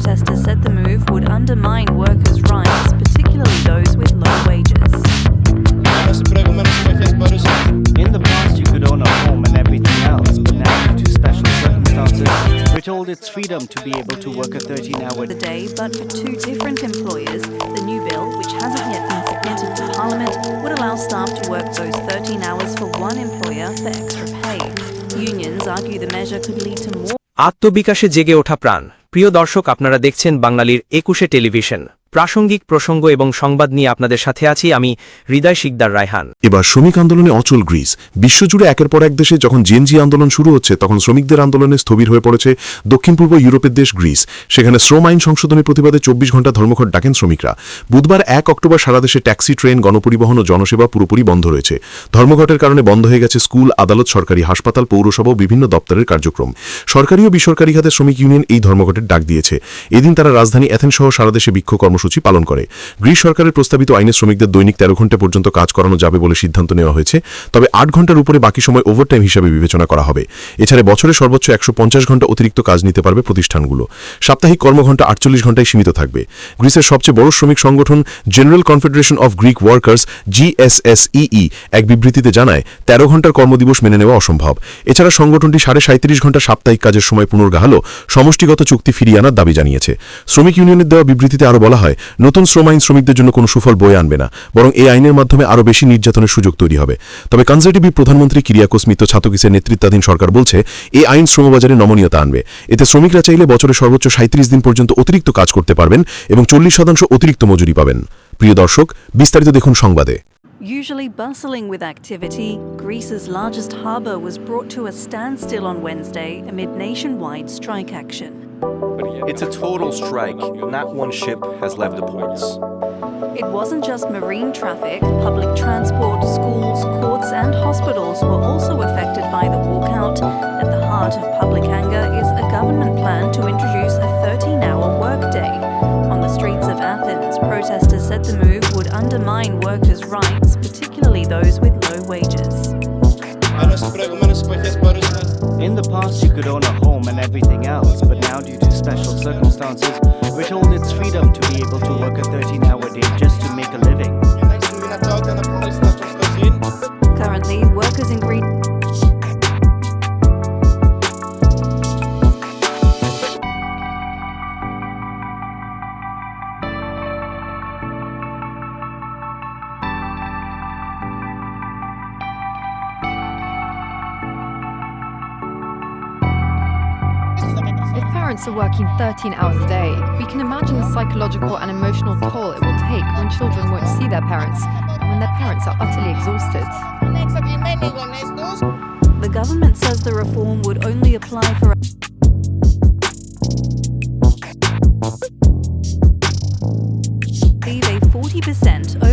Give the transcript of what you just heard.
protester said the move would undermine workers' rights, particularly those with low wages. In the past, you could own a home and everything else, but now, due to special circumstances, we're told it's freedom to be able to work a 13 hour day. But for two different employers, the new bill, which hasn't yet been submitted to Parliament, would allow staff to work those 13 hours for one employer for extra pay. Unions argue the measure could lead to more. আত্মবিকাশে জেগে ওঠা প্রাণ প্রিয় দর্শক আপনারা দেখছেন বাঙালির একুশে television. প্রাসঙ্গিক প্রসঙ্গ এবং সংবাদ নিয়ে আপনাদের সাথে আছি আমি হৃদয় শিকদার রায়হান। এবার শ্রমিক আন্দোলনে অচল গ্রিস। বিশ্বজুড়ে একের পর এক দেশে যখন জেনজি আন্দোলন শুরু হচ্ছে, তখন শ্রমিকদের আন্দোলনে স্থবির হয়ে পড়েছে দক্ষিণ পূর্ব ইউরোপের দেশ গ্রিস। সেখানে শ্রম আইন সংশোধনের প্রতিবাদে চব্বিশ ঘণ্টা ধর্মঘট ডাকেন শ্রমিকরা। বুধবার এক অক্টোবর সারা দেশে ট্যাক্সি, ট্রেন, গণপরিবহন ও জনসেবা পুরোপুরি বন্ধ রয়েছে। ধর্মঘটের কারণে বন্ধ হয়ে গেছে স্কুল, আদালত, সরকারি হাসপাতাল, পৌরসভা বিভিন্ন দপ্তরের কার্যক্রম। সরকারি ও বেসরকারি খাতে শ্রমিক ইউনিয়ন এই ধর্মঘটের ডাক দিয়েছে। এদিন তারা রাজধানী অ্যাথেন সহ সারা দেশে বিক্ষোভ কর্মসূচি পালন করে। গ্রিস সরকারের প্রস্তাবিত আইনে শ্রমিকদের দৈনিক তেরো ঘণ্টা পর্যন্ত কাজ করানো যাবে বলে সিদ্ধান্ত নেওয়া হয়েছে। তবে আট ঘণ্টার উপরে বাকি সময় ওভারটাইম হিসাবে বিবেচনা করা হবে। এছাড়া বছরে সর্বোচ্চ একশো পঞ্চাশ ঘণ্টা অতিরিক্ত কাজ নিতে পারবে প্রতিষ্ঠানগুলো। সাপ্তাহিক কর্মঘণ্টা আটচল্লিশ ঘন্টায় সীমিত থাকবে। গ্রিসের সবচেয়ে বড় শ্রমিক সংগঠন General Confederation of Greek Workers GSEE এক বিবৃতিতে জানায়, তেরো ঘণ্টার কর্মদিবস মেনে নেওয়া অসম্ভব। এছাড়া সংগঠনটি সাড়ে সাঁত্রিশ ঘণ্টা সাপ্তাহিক কাজের সময় পুনর্গাহালো সমষ্টিগত চুক্তি ফিরিয়ে আনার দাবি জানিয়েছে। শ্রমিক ইউনিয়নের দেওয়া বিবৃতিতে আরও বলা হয় নতুন শ্রম আইন শ্রমিকদের জন্য কোনো সুফল বয়ে আনবে না বরং এই আইনের মাধ্যমে আরও বেশি নির্যাতনের সুযোগ তৈরি হবে। তবে কনজারভেটিভ প্রধানমন্ত্রী কিরিয়াকোস মিত্র ছাতকিসের নেতৃত্বাধীন সরকার বলছে এই আইন শ্রমবাজারে নমনীয়তা আনবে। এতে শ্রমিকরা চাইলে বছরে সর্বোচ্চ সাঁত্রিশ দিন পর্যন্ত অতিরিক্ত কাজ করতে পারবেন এবং চল্লিশ শতাংশ অতিরিক্ত মজুরি পাবেন। প্রিয় দর্শক বিস্তারিত দেখুন সংবাদে। Usually bustling with activity, Greece's largest harbour was brought to a standstill on Wednesday amid nationwide strike action. It's a total strike. Not one ship has left the ports. It wasn't just marine traffic, public transport, schools, courts, and hospitals were also affected by the walkout. At the heart of public anger is a government plan to introduce a 13 hour workday. On the streets of Athens, protesters said the move would undermine workers' rights, particularly those with low wages. In the past, you could own a home and everything else, but now, due to special circumstances, we're told it's freedom to be able to work a 13 hour day just to make a living. Currently, workers in Greece. Parents are working 13 hours a day, we can imagine the psychological and emotional toll it will take when children won't see their parents and when their parents are utterly exhausted. The government says the reform would only apply for a 40%